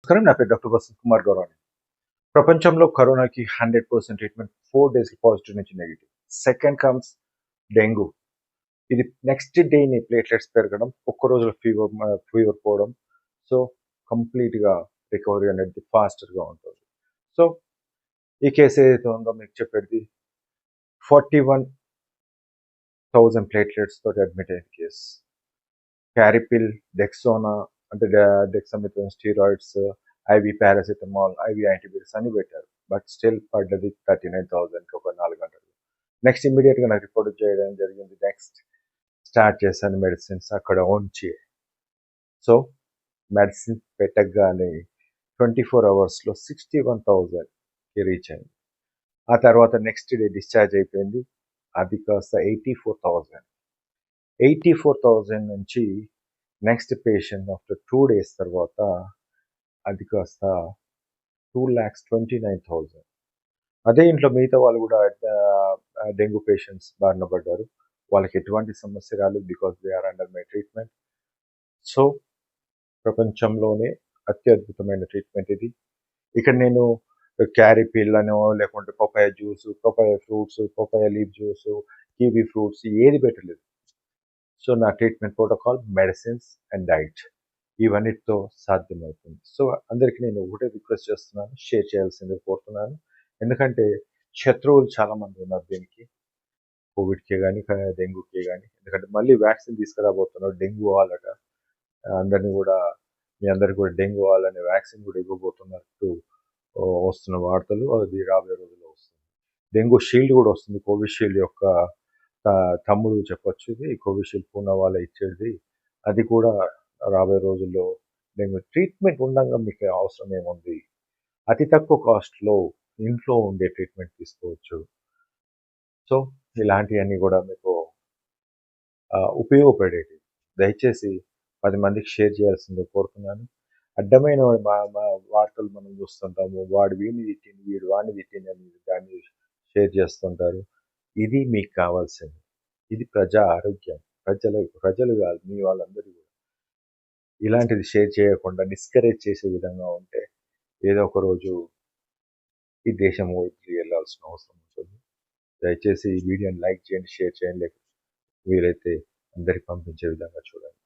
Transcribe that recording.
నమస్కారం. నా పేరు డాక్టర్ వసంత్ కుమార్ గౌరవాణి ప్రపంచంలో కరోనాకి hundred percent treatment four days positive నుంచి నెగిటివ్. Second comes dengue. ఇది నెక్స్ట్ డేని ప్లేట్లెట్స్ పెరగడం ఒక్క రోజులో ఫీవర్ ఫీవర్ పోవడం. సో కంప్లీట్గా రికవరీ అనేది ఫాస్టర్గా ఉంటుంది. సో ఈ కేసు ఏదైతే ఉందో మీకు చెప్పేది ఫార్టీ వన్ థౌజండ్ ప్లేట్లెట్స్ తోటి అడ్మిట్ అయిన కేసు. క్యారిపిల్ డెక్సోనా అంటే dexamethasone steroids IV paracetamol IV antibiotics అన్ని పెట్టారు. బట్ స్టిల్ పడ్డది థర్టీ నైన్ థౌజండ్కి ఒక నాలుగు గంటలు. నెక్స్ట్ ఇమీడియట్గా నాకు రిపోర్ట్ చేయడం జరిగింది. నెక్స్ట్ స్టార్ట్ చేశాను మెడిసిన్స్ అక్కడ ఉంచి. సో మెడిసిన్ పెట్టగానే ట్వంటీ ఫోర్ అవర్స్లో సిక్స్టీ వన్ థౌజండ్కి రీచ్ అయింది. ఆ తర్వాత నెక్స్ట్ డే డిశ్చార్జ్ అయిపోయింది. అది కాస్త eighty four thousand eighty four thousand నుంచి next patient after two days తర్వాత అది కాస్త two lakhs twenty nine thousand అదే ఇంట్లో మిగతా వాళ్ళు కూడా డెంగ్యూ పేషెంట్స్ బారిన పడ్డారు వాళ్ళకి ఎటువంటి సమస్య రాలేదు because they are under my treatment so ప్రపంచంలోనే అత్యద్భుతమైన ట్రీట్మెంట్ ఇది. ఇక్కడ నేను క్యారీ పిల్లనో లేకుంటే papaya juice papaya fruits papaya leaf juice kiwi fruits ఏది పెట్టలేదు. సో నా treatment protocol medicines and diet ఇవన్నిటితో సాధ్యమవుతుంది. సో అందరికీ నేను ఒకటే రిక్వెస్ట్ చేస్తున్నాను షేర్ చేయాల్సింది కోరుతున్నాను. ఎందుకంటే శత్రువులు చాలామంది ఉన్నారు దీనికి. కోవిడ్కే కానీ డెంగ్యూకే కానీ ఎందుకంటే మళ్ళీ వ్యాక్సిన్ తీసుకురాబోతున్నారు డెంగ్యూ వాళ్ళట. అందరినీ కూడా మీ అందరికి కూడా డెంగ్యూ వాళ్ళనే వ్యాక్సిన్ కూడా ఇవ్వబోతున్నట్టు వస్తున్న వార్తలు. అది రాబోయే రోజుల్లో వస్తుంది. డెంగ్యూ షీల్డ్ కూడా వస్తుంది కోవిషీల్డ్ యొక్క తమ్ముడు చెప్పొచ్చు ఇది కోవిషీల్డ్ పూనా వాళ్ళ ఇచ్చేది. అది కూడా రాబోయే రోజుల్లో మేము ట్రీట్మెంట్ ఉండగా మీకు అవసరం ఏముంది? అతి తక్కువ కాస్ట్లో ఇంట్లో ఉండే ట్రీట్మెంట్ తీసుకోవచ్చు. సో ఇలాంటివన్నీ కూడా మీకు ఉపయోగపడేవి దయచేసి పది మందికి షేర్ చేయాల్సింది కోరుతున్నాను అడ్డమైన వార్తలు మనం చూస్తుంటాము. వాడు వీడిని తిట్టింది వీడు వాడిని తిట్టింది అని దాన్ని షేర్ చేస్తుంటారు. ఇది మీకు కావాల్సింది. ఇది ప్రజా ఆరోగ్యం. ప్రజలు ప్రజలు కాదు మీ వాళ్ళందరూ కూడా. ఇలాంటిది షేర్ చేయకుండా డిస్కరేజ్ చేసే విధంగా ఉంటే ఏదో ఒక రోజు ఈ దేశం వదిలి వెళ్ళాల్సిన అవసరం ఉంటుంది. దయచేసి ఈ వీడియోని లైక్ చేయండి షేర్ చేయండి లేకపోతే వీలైతే అందరికి పంపించే విధంగా చూడండి.